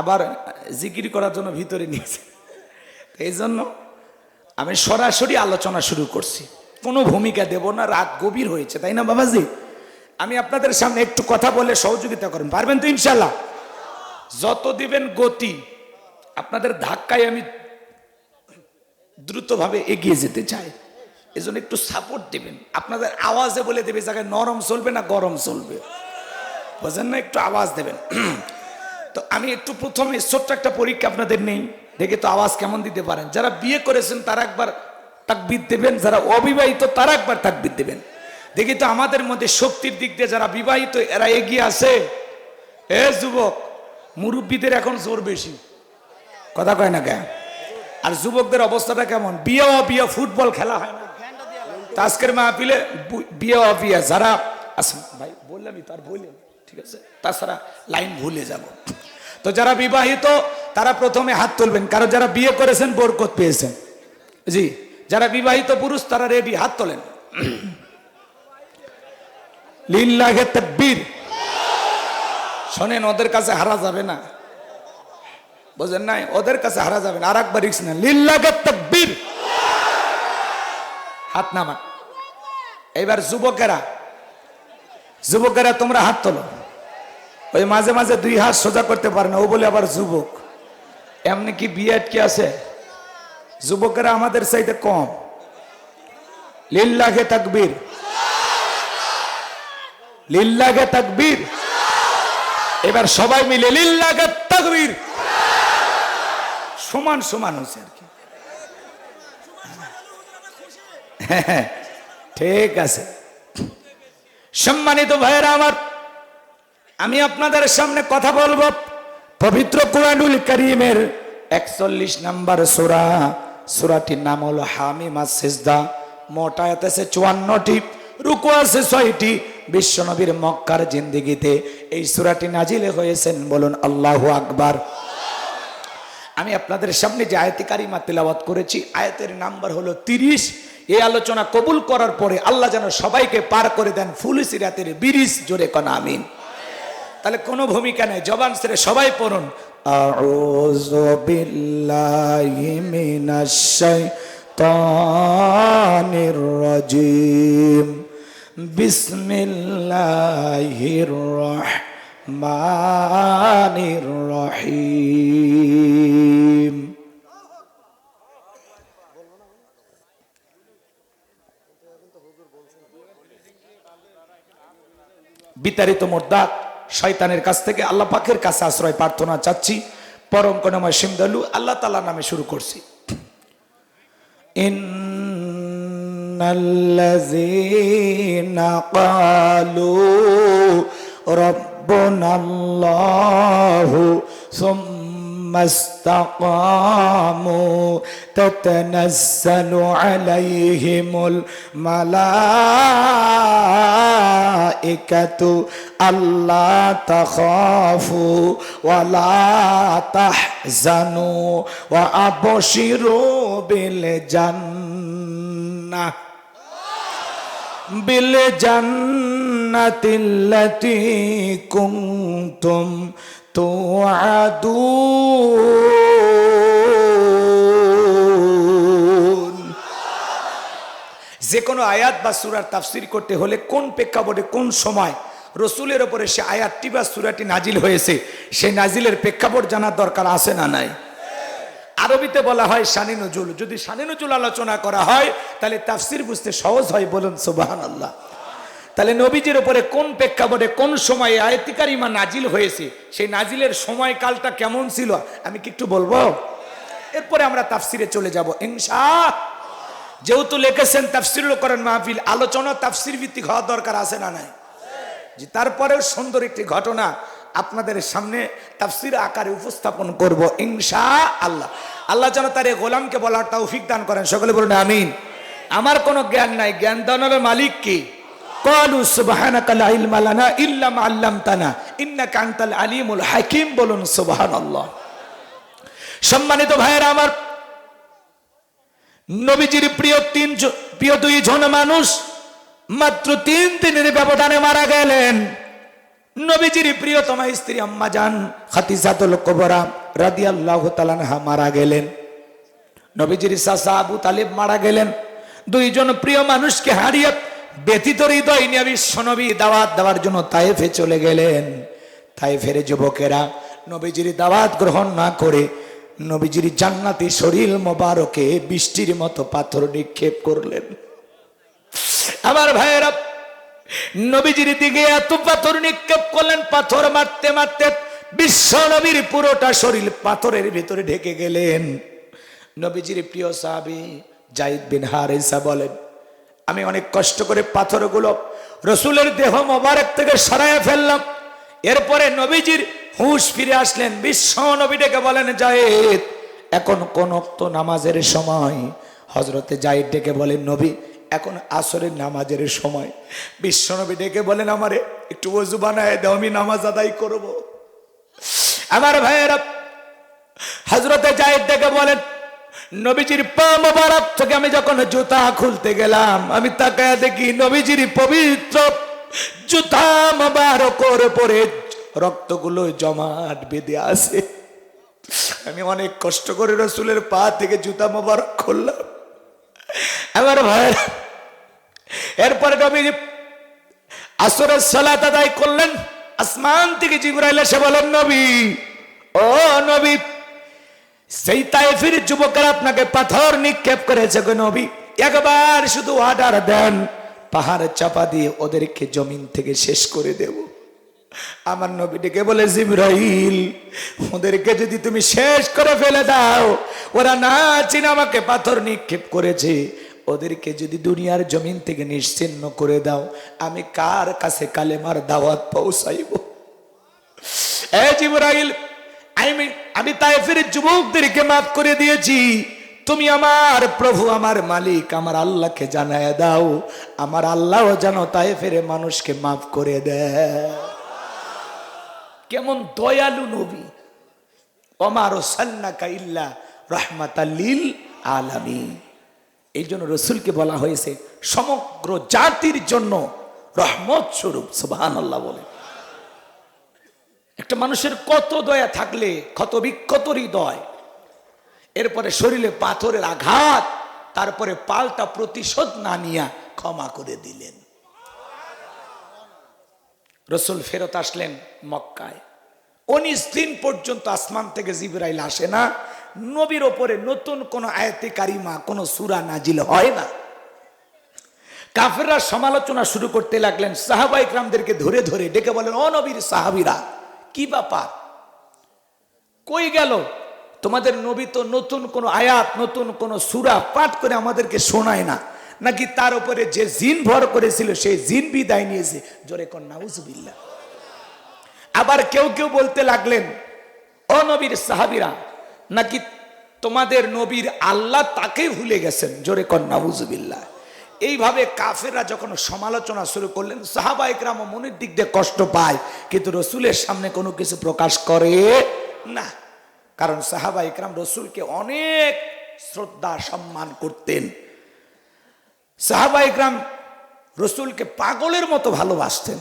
আবার জিকির করার জন্য ভিতরে নিয়েছে। এই জন্য আমি সরাসরি আলোচনা শুরু করছি। কোনো ভূমিকা দেব না রাত গভীর হয়েছে, তাই না বাবাজি? আমি আপনাদের সামনে একটু কথা বলে সহযোগিতা করেন। পারবেন তো ইনশাল্লাহ যত দিবেন গতি, আপনাদের ধাক্কায় আমি দ্রুতভাবে এগিয়ে যেতে চাই। এজন্য একটু সাপোর্ট দেবেন। আপনাদের আওয়াজে বলে দেবে জায়গায় নরম চলবে না গরম চলবে। বোঝেন না? একটু আওয়াজ দেবেন। তো আমি একটু প্রথমে ছোট্ট একটা পরীক্ষা আপনাদের নেই। দেখে তো আওয়াজ কেমন দিতে পারেন। যারা বিয়ে করেছেন, তারা একবার তাকবিদ দেবেন। যারা অবিবাহিত, তারা একবার তাকবিদ দেবেন। দেখি তো আমাদের মধ্যে শক্তির দিক দিয়ে যারা বিবাহিত, এরা এগিয়ে আছে? এ যুবক, মুরব্বীদের এখন জোর বেশি। কথা কয় না কেন আর যুবকদের অবস্থাটা কেমন? বিয়ে অবিয়ে ফুটবল খেলা হয় না। তা আজকের মাহফিলে বিয়ে অবিয়ে যারা আচ্ছা ভাই, বললামই তার বললেন ঠিক আছে? তাছাড়া লাইন ভুলে যাব। তো যারা বিবাহিত, তারা প্রথমে হাত তুলবেন। কারণ যারা বিয়ে করেছেন, বরকত পেয়েছেন। জি, যারা বিবাহিত পুরুষ, তারা রেডি হাত তোলেন। শোনেন, ওদের কাছে হারা যাবে না। বোঝেন নাই? ওদের কাছে হারা যাবে না। আর একবার রিক্স না লিল্লাহে তাকবীর। হাত নামা এবার যুবকেরা যুবকেরা তোমরা হাত তোলো। ওই মাঝে মাঝে দুই হাত সোজা করতে পারে না, ও বলে আবার যুবক। এমনি কি বিয়েট কি আছে? যুবকেরা আমাদের চাইতে কম। লিল্লাহে তাকবীর। লিল্লাহে তাকবীর। এবার সবাই মিলে লিল্লাহে তাকবীর। সমান সমান হয়েছে আর কি। ঠিক আছে। সম্মানিত ভাইয়েরা আমার, আমি আপনাদের সামনে কথা বলব পবিত্র কুরআনুল করিমের একচল্লিশ নাম্বার সুরা। সুরাটির নাম হলো হামিমা সিজদা। মোট আছে চুয়ান্নটি, রুকু আছে ছয়টি। বিশ্বনবীর মক্কার জিন্দিগিতে এই সুরাটি নাজিলে হয়েছেন বলুন আল্লাহু আকবার। আমি আপনাদের সামনে যে আয়াতি কারিমা তেলাওয়াত করেছি, আয়াতের নাম্বার হলো তিরিশ। এই আলোচনা কবুল করার পরে আল্লাহ যেন সবাইকে পার করে দেন, ফুল সিরাতের বিরিশ জোরে কন, আমিন। তাহলে কোনো ভূমিকা নেই, জবান ছেড়ে সবাই পড়ুন। বিল্লাহি মিনাশ শাইতানির রাজিম। বিসমিল্লাহির রহমানির রহিম বিতাড়িত মোর্দাত শয়তানের কাছ থেকে আল্লাহ পাখের কাছে আশ্রয় প্রার্থনা চাচ্ছি। পরম কনময় সিমদালু আল্লাহ তালা নামে শুরু করছি। রব্বনাল্লাহু ثم استقاموا تتنزل عليهم الملائكة. ألا تخافوا ولا تحزنوا وأبشروا بالجنة. بالجنة التي كنتم তুআদুন যে কোনো আয়াত বা সুরার তাফসির করতে হলে কোন প্রেক্ষাপটে, কোন সময় রসুলের ওপরে সে আয়াতটি বা সুরাটি নাজিল হয়েছে, সে নাজিলের প্রেক্ষাপট জানার দরকার আছে না নাই? আরবিতে বলা হয় শানি নজুল। যদি শানি নজুল আলোচনা করা হয়, তাহলে তাফসির বুঝতে সহজ হয়, বলুন সুবাহ আল্লাহ তাহলে নবীজির উপরে কোন প্রেক্ষাপটে কোন সময়ে আয়তিকারিমা নাজিল হয়েছে? সেই নাজিলের সময়কালটা কেমন ছিল? আমি কি একটু বলব? এরপরে আমরা তাফসিরে চলে যাব, ইনশা যেহেতু লিখেছেন তাফসির করেন মাহফিল, আলোচনা তাফসির ভিত্তিক হওয়ার দরকার আছে না নাই? যে তারপরেও সুন্দর একটি ঘটনা আপনাদের সামনে তাফসির আকারে উপস্থাপন করব, ইনশা আল্লাহ। আল্লাহ যেন তার এই গোলামকে বলার তৌফিক দান করেন। সকলে বলুন, আমিন। আমার কোনো জ্ঞান নাই। জ্ঞান দানের মালিক কি? কলু সুবহানাকা লা ইলমা লানা ইল্লা মা আল্লামতানা ইন্নাকা আনতাল আলিমুল হাকিম বলুন সুবহানাল্লাহ সম্মানিত ভাইয়েরা আমার নবীজির প্রিয় তিন প্রিয় দুই জন মানুষ মাত্র তিন দিনের ব্যবধানে মারা গেলেন। নবীজির প্রিয়তমা স্ত্রী আম্মা যান খাতিজাতুল কোবরা রাদিয়াল্লাহু তাআলাহা মারা গেলেন। নবীজির চাচা আবু তালিব মারা গেলেন। দুইজন প্রিয় মানুষকে হারিয়ে ব্যতীত হৃদয় নিয়ে বিশ্বনবী দাওয়াত দেওয়ার জন্য তায়েফে চলে গেলেন। তায়েফের যুবকেরা নবীজির দাওয়াত গ্রহণ না করে নবীজির জান্নাতি শরীর মোবারকে বৃষ্টির মতো পাথর নিক্ষেপ করলেন। আমার ভাইয়েরা, নবীজির দিকে এত পাথর নিক্ষেপ করলেন, পাথর মারতে মারতে বিশ্ব নবীর পুরোটা শরীর পাথরের ভিতরে ঢেকে গেলেন। নবীজির প্রিয় সাহাবি জাইদ বিন হারেসা বলেন আমি অনেক কষ্ট করে পাথরগুলো রসুলের দেহ মোবারক থেকে সরাইয়া ফেললাম। এরপরে নবীজির হুঁশ ফিরে আসলেন। বিশ্ব ডেকে বলেন, জায়েদ, এখন কোন অক্ত নামাজের সময়? হজরতে জায়েদ ডেকে বলেন, নবী, এখন আসরের নামাজের সময়। বিশ্বনবী ডেকে বলেন, আমারে একটু ওজু বানায় দাও, আমি নামাজ আদায় করব। আমার ভাইয়েরা হজরতে জায়েদ ডেকে বলেন নবীজির পা মোবারক থেকে আমি যখন জুতা খুলতে গেলাম, আমি তাকায় দেখি নবীজির পবিত্র জুতা মোবারকর পরে রক্তগুলো জমাট বেঁধে আছে। আমি অনেক কষ্ট করে রসুলের পা থেকে জুতা মোবারক খুললাম। আমার ভাই এরপরে নবীজি আসরের সালাত আদায় করলেন। আসমান থেকে জিবরাইল এসে বলেন নবী, ও নবী সেই তাইফির যুবকেরা আপনাকে পাথর নিক্ষেপ করেছে গো নবী। একবার শুধু অর্ডার দেন, পাহাড় চাপা দিয়ে ওদেরকে জমিন থেকে শেষ করে দেব। আমার নবীটিকে বলে, জিব্রাইল, ওদেরকে যদি তুমি শেষ করে ফেলে দাও, ওরা না চিনে আমাকে পাথর নিক্ষেপ করেছে। ওদেরকে যদি দুনিয়ার জমিন থেকে নিশ্চিন্ন করে দাও, আমি কার কাছে কালেমার দাওয়াত পৌঁছাইব? এ জিব্রাইল আমি আমি তাইফের যুবকদেরকে মাফ করে দিয়েছি। তুমি আমার প্রভু, আমার মালিক, আমার আল্লাহকে জানায় দাও। আমার আল্লাহও জানো তাইফের মানুষকে মাফ করে দেয়। কেমন দয়ালু নবী। অমার সাল্লাকা ইল্লা রহমাতাল্লিল আলামী এই জন্য রসুলকে বলা হয়েছে, সমগ্র জাতির জন্য রহমত স্বরূপ সুবাহান আল্লাহ বলে একটা মানুষের কত দয়া থাকলে, ক্ষত বিক্ষত হৃদয় এরপরে শরীরে পাথরের আঘাত, তারপরে পাল্টা প্রতিশোধ না নিয়া ক্ষমা করে দিলেন। রসুল ফেরত আসলেন মক্কায়। উনিশ দিন পর্যন্ত আসমান থেকে জিবরাইল আসে না। নবীর ওপরে নতুন কোন আয়তে কারিমা, কোন সুরা নাজিল হয় না। কাফেররা সমালোচনা শুরু করতে লাগলেন সাহাবাই গ্রামদেরকে ধরে ধরে ডেকে বলেন অনবীর সাহাবিরা কি ব্যাপার? কই গেল? তোমাদের নবী তো নতুন কোন আয়াত, নতুন কোন সুরা পাঠ করে আমাদেরকে শোনায় না। নাকি তার উপরে যে জিন ভর করেছিল, সেই জিন বিদায় নিয়েছে? জোরে কন, নাউজুবিল্লাহ। আবার কেউ কেউ বলতে লাগলেন অনবীর সাহাবিরা, নাকি তোমাদের নবীর আল্লাহ তাকে ভুলে গেছেন? জোরে কন, নাউজুবিল্লাহ। এইভাবে কাফেররা যখন সমালোচনা শুরু করলেন, সাহাবা একরাম মনের দিক দিয়ে কষ্ট পায়, কিন্তু রসুলের সামনে কোনো কিছু প্রকাশ করে না। কারণ সাহাবা ইকরাম রসুলকে অনেক শ্রদ্ধা, সম্মান করতেন। সাহাবা ইকরাম রসুলকে পাগলের মতো ভালোবাসতেন।